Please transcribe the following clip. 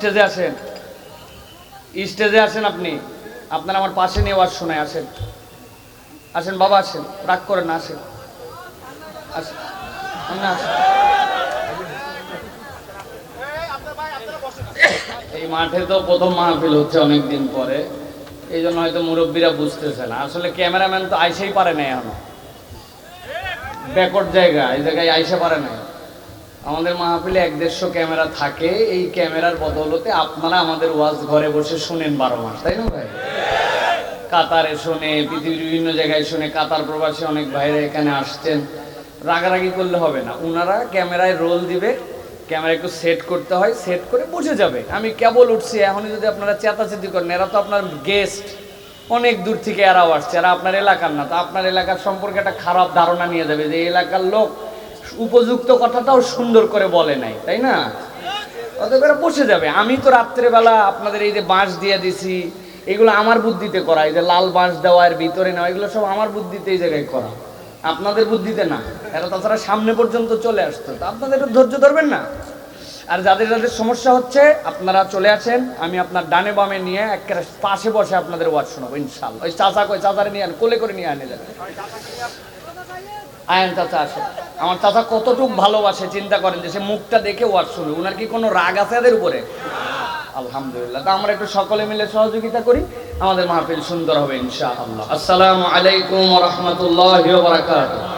স্টেজে আসেন। স্টেজে আসেন আপনি। আপনার আমার পাশে নিয়ে ওয়াজ শোনায়, আসেন। আসেন, বাবা আসেন। রাগ করেন না, আসেন। এই মাঠে তো প্রথম মাহফিল হচ্ছে অনেক দিন পরে। এই জন্য হয়তো মুরব্বীরা বুঝতেছে না। আসলে ক্যামেরাম্যান তো আইসেই পারে না এখনও। ব্যাকওয়ার্ড জায়গা, এই জায়গায় আইসে পারে না। আমাদের মাহফিলে এক দেড়শো ক্যামেরা থাকে। এই ক্যামেরার বদৌলতে আপনারা আমাদের ওয়াজ ঘরে বসে শুনেন বারো মাস, তাই না ভাই? কাতারে শোনে, পৃথিবীর বিভিন্ন জায়গায় শুনে। কাতার প্রবাসী অনেক ভাইরা এখানে আসছেন। রাগারাগি করলে হবে না। ওনারা ক্যামেরায় রোল দিবে, ক্যামেরা একটু সেট করতে হয় সেট করে বসে যাবে। আমি কেবল উঠছি, এখনই যদি আপনারা চেতাচেতি করেন, এরা তো আপনার গেস্ট অনেক দূর থেকে এরাও আসছে, এরা আপনার এলাকার না। তো আপনার এলাকার সম্পর্কে একটা খারাপ ধারণা নিয়ে যাবে যে, এলাকার লোক উপযুক্ত কথাটাও সুন্দর করে বলে নাই, তাই না? অতএব এরা বসে যাবে। আমি তো রাত্রেবেলা আপনাদের এই যে বাঁশ দিয়ে দিছি, এগুলো আমার বুদ্ধিতে করা, এই যে লাল বাঁশ দেওয়া এর ভিতরে নেওয়া, এগুলো সব আমার বুদ্ধিতে এই জায়গায় করা। আপনাদের বুদ্ধিতে না, এরা তাছাড়া সামনে পর্যন্ত চলে আসতো। তো আপনাদের ধৈর্য ধরবেন না? আর যাদের যাদের সমস্যা হচ্ছে, আপনারা চলে আসেন, আমি আপনার ডানে বামে নিয়ে একেবারে পাশে বসে আপনাদের ওয়াজ শোনাবো ইনশাল্লাহ ওই চাচা কই, চাচারে নিয়ে আন, কোলে করে নিয়ে আনে যাবে আয়ন চাচা আসে আমার চাচা কতটুক ভালোবাসে, চিন্তা করেন যে সে মুখটা দেখে ওয়াজ শুরু ওনার কি কোনো রাগ আছে এদের উপরে? আলহামদুলিল্লাহ। তা আমরা একটু সকলে মিলে সহযোগিতা করি, আমাদের মাহফিল সুন্দর হবে ইনশাআল্লাহ। আসসালামু আলাইকুম রাহমাতুল্লাহি বারাকাতুহু।